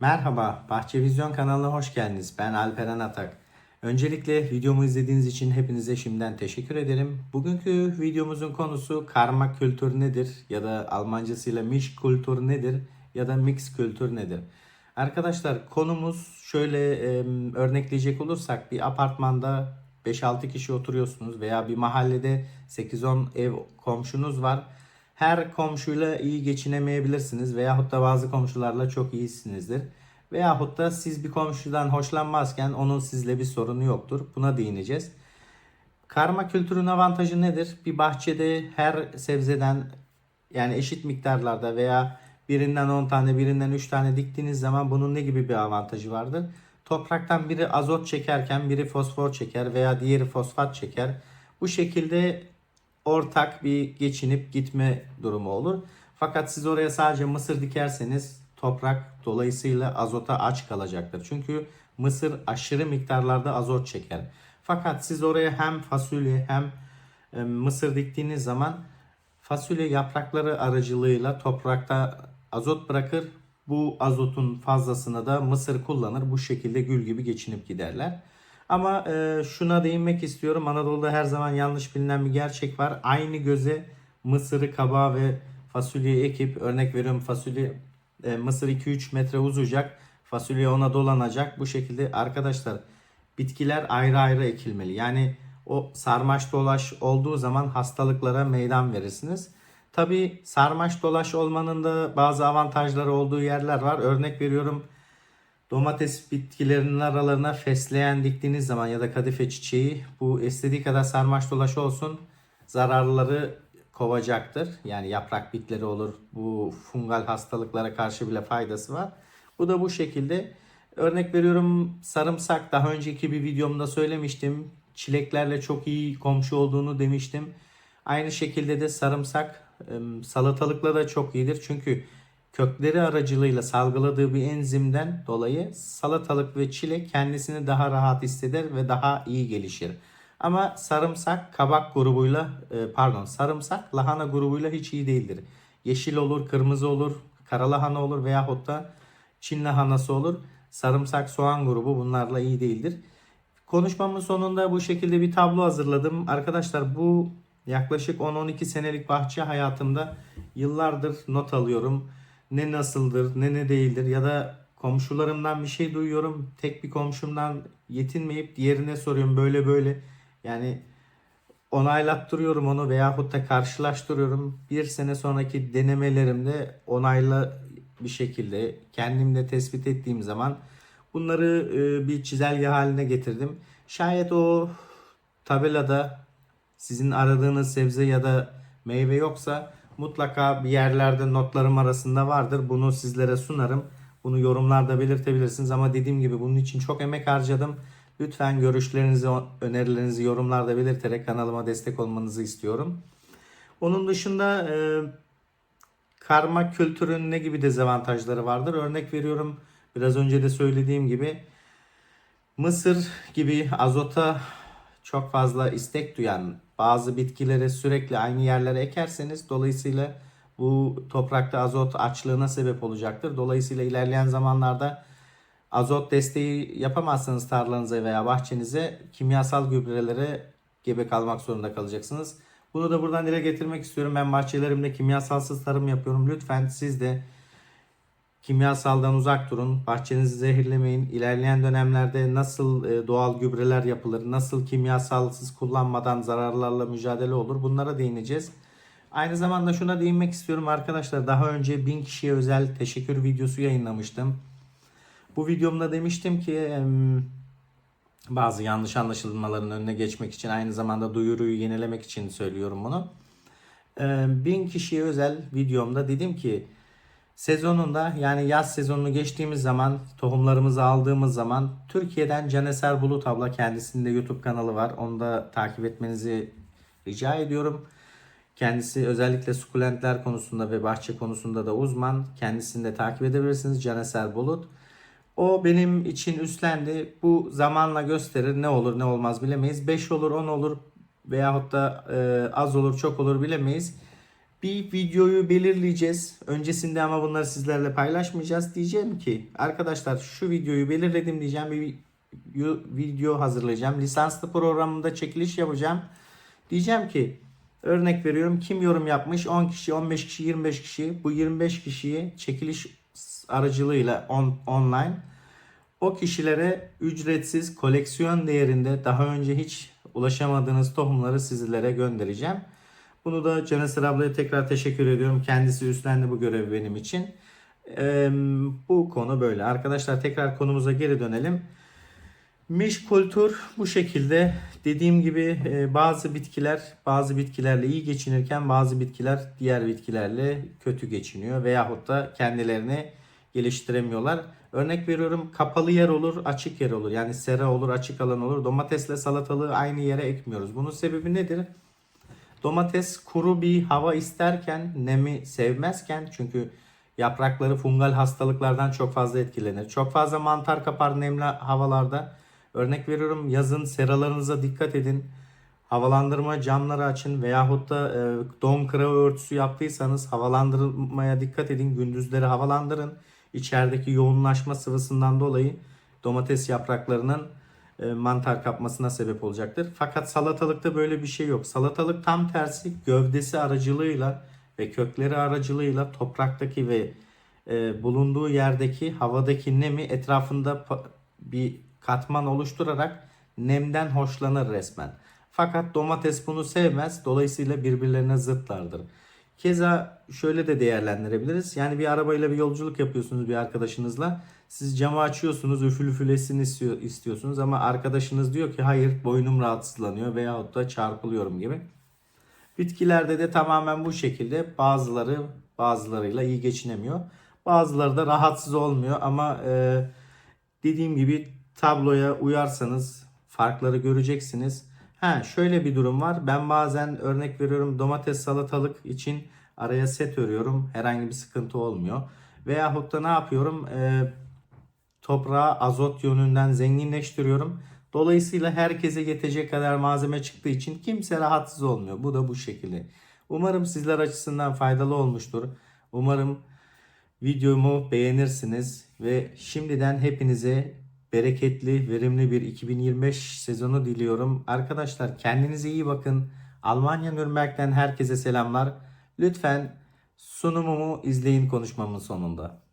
Merhaba, Bahçe Vizyon kanalına hoş geldiniz. Ben Alperen Atak. Öncelikle videomu izlediğiniz için hepinize şimdiden teşekkür ederim. Bugünkü videomuzun konusu karma kültür nedir ya da Almancasıyla miş kültür nedir ya da mix kültür nedir? Arkadaşlar konumuz şöyle e, örnekleyecek olursak bir apartmanda 5-6 kişi oturuyorsunuz veya bir mahallede 8-10 ev komşunuz var. Her komşuyla iyi geçinemeyebilirsiniz veyahut da bazı komşularla çok iyisinizdir. Veyahut da siz bir komşudan hoşlanmazken onun sizle bir sorunu yoktur. Buna değineceğiz. Karma kültürün avantajı nedir? Bir bahçede her sebzeden yani eşit miktarlarda veya birinden 10 tane birinden 3 tane diktiğiniz zaman bunun ne gibi bir avantajı vardır? Topraktan biri azot çekerken biri fosfor çeker veya diğeri fosfat çeker. Bu şekilde ortak bir geçinip gitme durumu olur. Fakat siz oraya sadece mısır dikerseniz toprak dolayısıyla azota aç kalacaktır. Çünkü mısır aşırı miktarlarda azot çeker. Fakat siz oraya hem fasulye hem e, mısır diktiğiniz zaman fasulye yaprakları aracılığıyla toprakta azot bırakır. Bu azotun fazlasını da mısır kullanır. Bu şekilde gül gibi geçinip giderler. Ama e, şuna değinmek istiyorum. Anadolu'da her zaman yanlış bilinen bir gerçek var. Aynı göze mısırı, kabağı ve fasulyeyi ekip örnek veriyorum fasulye e, mısır 2-3 metre uzayacak. Fasulye ona dolanacak. Bu şekilde arkadaşlar bitkiler ayrı ayrı ekilmeli. Yani o sarmaş dolaş olduğu zaman hastalıklara meydan verirsiniz. Tabi sarmaş dolaş olmanın da bazı avantajları olduğu yerler var. Örnek veriyorum domates bitkilerinin aralarına fesleğen diktiğiniz zaman ya da kadife çiçeği bu istediği kadar sarmaş dolaş olsun zararları kovacaktır. Yani yaprak bitleri olur. Bu fungal hastalıklara karşı bile faydası var. Bu da bu şekilde. Örnek veriyorum sarımsak daha önceki bir videomda söylemiştim. Çileklerle çok iyi komşu olduğunu demiştim. Aynı şekilde de sarımsak salatalıkla da çok iyidir. Çünkü kökleri aracılığıyla salgıladığı bir enzimden dolayı salatalık ve çilek kendisini daha rahat hisseder ve daha iyi gelişir. Ama sarımsak kabak grubuyla e, pardon sarımsak lahana grubuyla hiç iyi değildir. Yeşil olur, kırmızı olur, kara lahana olur veyahut da Çin lahanası olur. Sarımsak soğan grubu bunlarla iyi değildir. Konuşmamın sonunda bu şekilde bir tablo hazırladım. Arkadaşlar bu yaklaşık 10-12 senelik bahçe hayatımda yıllardır not alıyorum. Ne nasıldır, ne ne değildir ya da komşularımdan bir şey duyuyorum. Tek bir komşumdan yetinmeyip diğerine soruyorum böyle böyle. Yani onaylattırıyorum onu veyahut da karşılaştırıyorum. Bir sene sonraki denemelerimde onayla bir şekilde kendimde tespit ettiğim zaman bunları e, bir çizelge haline getirdim. Şayet o tabelada sizin aradığınız sebze ya da meyve yoksa mutlaka bir yerlerde notlarım arasında vardır. Bunu sizlere sunarım. Bunu yorumlarda belirtebilirsiniz ama dediğim gibi bunun için çok emek harcadım. Lütfen görüşlerinizi, önerilerinizi yorumlarda belirterek kanalıma destek olmanızı istiyorum. Onun dışında e, karma kültürün ne gibi dezavantajları vardır? Örnek veriyorum biraz önce de söylediğim gibi Mısır gibi azota çok fazla istek duyan bazı bitkileri sürekli aynı yerlere ekerseniz dolayısıyla bu toprakta azot açlığına sebep olacaktır. Dolayısıyla ilerleyen zamanlarda azot desteği yapamazsanız tarlanıza veya bahçenize kimyasal gübrelere gebe kalmak zorunda kalacaksınız. Bunu da buradan dile getirmek istiyorum. Ben bahçelerimde kimyasalsız tarım yapıyorum. Lütfen siz de kimyasaldan uzak durun. Bahçenizi zehirlemeyin. İlerleyen dönemlerde nasıl e, doğal gübreler yapılır, nasıl kimyasalsız kullanmadan zararlarla mücadele olur bunlara değineceğiz. Aynı zamanda şuna değinmek istiyorum arkadaşlar. Daha önce 1000 kişiye özel teşekkür videosu yayınlamıştım. Bu videomda demiştim ki bazı yanlış anlaşılmaların önüne geçmek için aynı zamanda duyuruyu yenilemek için söylüyorum bunu. Ee, 1000 kişiye özel videomda dedim ki sezonunda yani yaz sezonunu geçtiğimiz zaman tohumlarımızı aldığımız zaman Türkiye'den Caneser Bulut abla kendisinde YouTube kanalı var. Onu da takip etmenizi rica ediyorum. Kendisi özellikle sukulentler konusunda ve bahçe konusunda da uzman. Kendisini de takip edebilirsiniz. Caneser Bulut. O benim için üstlendi. Bu zamanla gösterir ne olur ne olmaz bilemeyiz. 5 olur 10 olur veyahut da e, az olur çok olur bilemeyiz. Bir videoyu belirleyeceğiz. Öncesinde ama bunları sizlerle paylaşmayacağız. Diyeceğim ki arkadaşlar şu videoyu belirledim diyeceğim. Bir video- hazırlayacağım. Lisanslı programında çekiliş yapacağım. Diyeceğim ki örnek veriyorum kim yorum yapmış 10 kişi 15 kişi 25 kişi bu 25 kişiyi çekiliş aracılığıyla on, online o kişilere ücretsiz koleksiyon değerinde daha önce hiç ulaşamadığınız tohumları sizlere göndereceğim. Bunu da Canesir ablaya tekrar teşekkür ediyorum. Kendisi üstlendi bu görevi benim için. Eee, bu konu böyle. Arkadaşlar tekrar konumuza geri dönelim. Miş kültür bu şekilde. Dediğim gibi e, bazı bitkiler bazı bitkilerle iyi geçinirken bazı bitkiler diğer bitkilerle kötü geçiniyor veyahut da kendilerini geliştiremiyorlar. Örnek veriyorum kapalı yer olur, açık yer olur. Yani sera olur, açık alan olur. Domatesle salatalığı aynı yere ekmiyoruz. Bunun sebebi nedir? Domates kuru bir hava isterken, nemi sevmezken çünkü yaprakları fungal hastalıklardan çok fazla etkilenir. Çok fazla mantar kapar nemli havalarda. Örnek veriyorum yazın seralarınıza dikkat edin. Havalandırma camları açın veyahut da e, don kırağı örtüsü yaptıysanız havalandırmaya dikkat edin. Gündüzleri havalandırın. İçerideki yoğunlaşma sıvısından dolayı domates yapraklarının mantar kapmasına sebep olacaktır. Fakat salatalıkta böyle bir şey yok. Salatalık tam tersi gövdesi aracılığıyla ve kökleri aracılığıyla topraktaki ve e, bulunduğu yerdeki havadaki nemi etrafında bir katman oluşturarak nemden hoşlanır resmen. Fakat domates bunu sevmez. Dolayısıyla birbirlerine zıtlardır. Keza şöyle de değerlendirebiliriz. Yani bir arabayla bir yolculuk yapıyorsunuz bir arkadaşınızla. Siz camı açıyorsunuz, üfül üfülesin istiyor, istiyorsunuz ama arkadaşınız diyor ki hayır boynum rahatsızlanıyor veyahut da çarpılıyorum gibi. Bitkilerde de tamamen bu şekilde bazıları bazılarıyla iyi geçinemiyor. Bazıları da rahatsız olmuyor ama e, dediğim gibi tabloya uyarsanız farkları göreceksiniz. Ha şöyle bir durum var. Ben bazen örnek veriyorum domates salatalık için araya set örüyorum. Herhangi bir sıkıntı olmuyor. Veyahut da ne yapıyorum? E, toprağı azot yönünden zenginleştiriyorum. Dolayısıyla herkese yetecek kadar malzeme çıktığı için kimse rahatsız olmuyor. Bu da bu şekilde. Umarım sizler açısından faydalı olmuştur. Umarım videomu beğenirsiniz ve şimdiden hepinize bereketli, verimli bir 2025 sezonu diliyorum. Arkadaşlar kendinize iyi bakın. Almanya Nürnberg'den herkese selamlar. Lütfen sunumumu izleyin konuşmamın sonunda.